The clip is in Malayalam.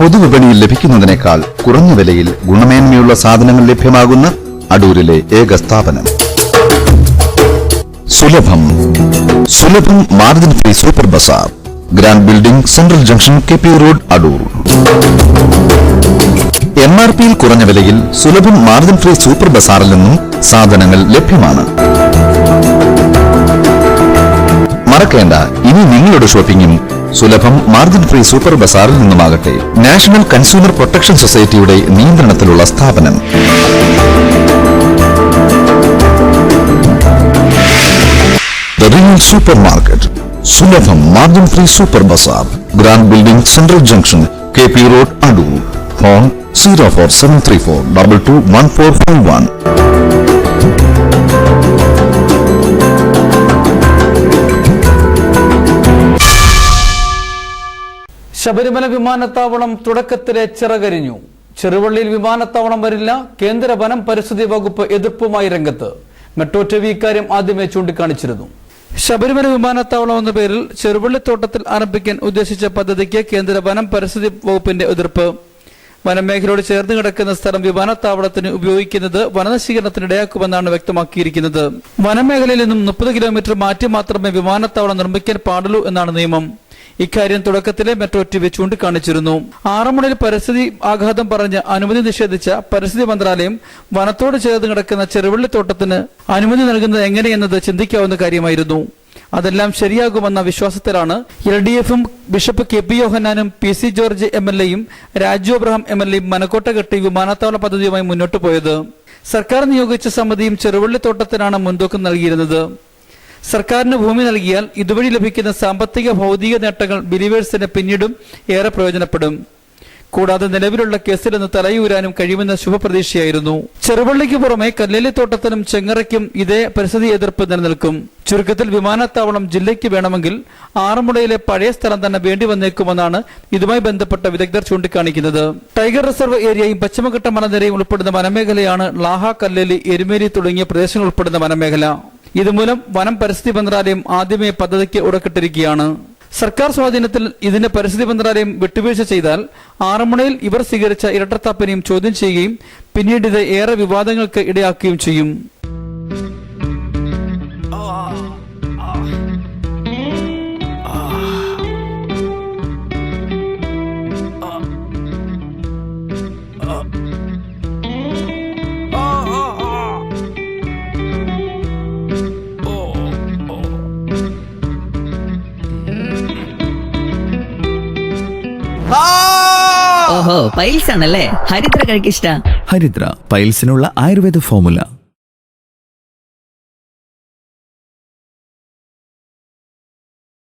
പൊതുവിപണിയിൽ ലഭിക്കുന്നതിനേക്കാൾ കുറഞ്ഞ വിലയിൽ ഗുണമേന്മയുള്ള സാധനങ്ങൾ ലഭ്യമാകുന്ന അടൂരിലെ ഏക സ്ഥാപനം. Sulabham. Sulabham margin free super bazaar. Grand building central junction K P road Adoor. M R പിയിൽ കുറഞ്ഞ വിലയിൽ സുലഭം മാർജിൻ ഫ്രീ സൂപ്പർ ബസാറിൽ നിന്നും സാധനങ്ങൾ ലഭ്യമാണ്. മറക്കേണ്ട ഇനി നിങ്ങളുടെ ഷോപ്പിംഗും സുലഭം മാർജിൻ ഫ്രീ സൂപ്പർ ബസാറിൽ നിന്നുമാകട്ടെ നാഷണൽ കൺസ്യൂമർ പ്രൊട്ടക്ഷൻ സൊസൈറ്റിയുടെ നിയന്ത്രണത്തിലുള്ള സ്ഥാപനം. Super market. Sulabham margin free super bazaar. Grand building central junction K P road Adoor. Phone zero four seven three four double two one four five one. Sabarimala വിമാനത്താവളം തുടക്കത്തിലെ ചിറകരിഞ്ഞു. ചെറുവള്ളിയിൽ വിമാനത്താവളം വരില്ല. കേന്ദ്ര വനം പരിസ്ഥിതി വകുപ്പ് എതിർപ്പുമായി രംഗത്ത്. മെട്രോ ടി വി ഇക്കാര്യം ആദ്യമേ ചൂണ്ടിക്കാണിച്ചിരുന്നു. ശബരിമല വിമാനത്താവളം എന്ന പേരിൽ ചെറുവള്ളിത്തോട്ടത്തിൽ ആരംഭിക്കാൻ ഉദ്ദേശിച്ച പദ്ധതിക്ക് കേന്ദ്ര വനം പരിസ്ഥിതി വകുപ്പിന്റെ എതിർപ്പ്. വനമേഖലയോട് ചേർന്ന് കിടക്കുന്ന സ്ഥലം വിമാനത്താവളത്തിന് ഉപയോഗിക്കുന്നത് വനനശീകരണത്തിനിടയാക്കുമെന്നാണ് വ്യക്തമാക്കിയിരിക്കുന്നത്. വനമേഖലയിൽ നിന്നും മുപ്പത് കിലോമീറ്റർ മാറ്റി മാത്രമേ വിമാനത്താവളം നിർമ്മിക്കാൻ പാടുള്ളൂ എന്നാണ് നിയമം. ഇക്കാര്യം തുടക്കത്തിലെ മെട്രോ ടി വി ചൂണ്ടിക്കാണിച്ചിരുന്നു. ആറന്മുളയിൽ പരിസ്ഥിതി ആഘാതം പറഞ്ഞ് അനുമതി നിഷേധിച്ച പരിസ്ഥിതി മന്ത്രാലയം വനത്തോട് ചേർന്ന് കിടക്കുന്ന ചെറുവള്ളിത്തോട്ടത്തിന് അനുമതി നൽകുന്നത് എങ്ങനെയെന്നത് ചിന്തിക്കാവുന്ന കാര്യമായിരുന്നു. അതെല്ലാം ശരിയാകുമെന്ന വിശ്വാസത്തിലാണ് എൽ ഡി എഫും ബിഷപ്പ് കെ പി യോഹന്നാനും P C George M L എയും രാജു അബ്രഹാം എം എൽ എയും മനക്കോട്ട കെട്ടി വിമാനത്താവള പദ്ധതിയുമായി മുന്നോട്ടു പോയത്. സർക്കാർ നിയോഗിച്ച സമിതിയും ചെറുവള്ളിത്തോട്ടത്തിനാണ് മുൻതൂക്കം നൽകിയിരുന്നത്. സർക്കാരിന് ഭൂമി നൽകിയാൽ ഇതുവഴി ലഭിക്കുന്ന സാമ്പത്തിക ഭൗതിക നേട്ടങ്ങൾ ബിലീവേഴ്സിന് പിന്നീടും ഏറെ പ്രയോജനപ്പെടും. കൂടാതെ നിലവിലുള്ള കേസിൽ നിന്ന് തലയൂരാനും കഴിയുമെന്ന ശുഭപ്രതീക്ഷയായിരുന്നു. ചെറുവള്ളിക്ക് പുറമെ കല്ലേലിത്തോട്ടത്തിനും ചെങ്ങറയ്ക്കും ഇതേ പരിസ്ഥിതി എതിർപ്പ് നിലനിൽക്കും. ചുരുക്കത്തിൽ വിമാനത്താവളം ജില്ലയ്ക്ക് വേണമെങ്കിൽ ആറന്മുളയിലെ പഴയ സ്ഥലം തന്നെ വേണ്ടി വന്നേക്കുമെന്നാണ് ഇതുമായി ബന്ധപ്പെട്ട വിദഗ്ധർ ചൂണ്ടിക്കാണിക്കുന്നത്. ടൈഗർ റിസർവ് ഏരിയയും പശ്ചിമഘട്ട മലനിരയും ഉൾപ്പെടുന്ന വനമേഖലയാണ് ലാഹ കല്ലേലി എരുമേലി തുടങ്ങിയ പ്രദേശങ്ങൾ ഉൾപ്പെടുന്ന വനമേഖല. ഇതുമൂലം വനം പരിസ്ഥിതി മന്ത്രാലയം ആദ്യമേ പദ്ധതിക്ക് ഉടക്കിട്ടിരിക്കുകയാണ് സർക്കാർ സ്വാധീനത്തിൽ ഇതിന്റെ പരിസ്ഥിതി മന്ത്രാലയം വിട്ടുവീഴ്ച ചെയ്താൽ ആറന്മുളയിൽ ഇവർ സ്വീകരിച്ച ഇരട്ടത്താപ്പിനെയും ചോദ്യം ചെയ്യുകയും പിന്നീട് ഇത് ഏറെ വിവാദങ്ങൾക്ക് ഇടയാക്കുകയും ചെയ്യും. ഓഹോ പൈൽസ് ആണല്ലേ ഹരിദ്ര കഴിക്കിഷ്ട. ഹരിദ്ര പൈൽസിനുള്ള ആയുർവേദ ഫോമുല.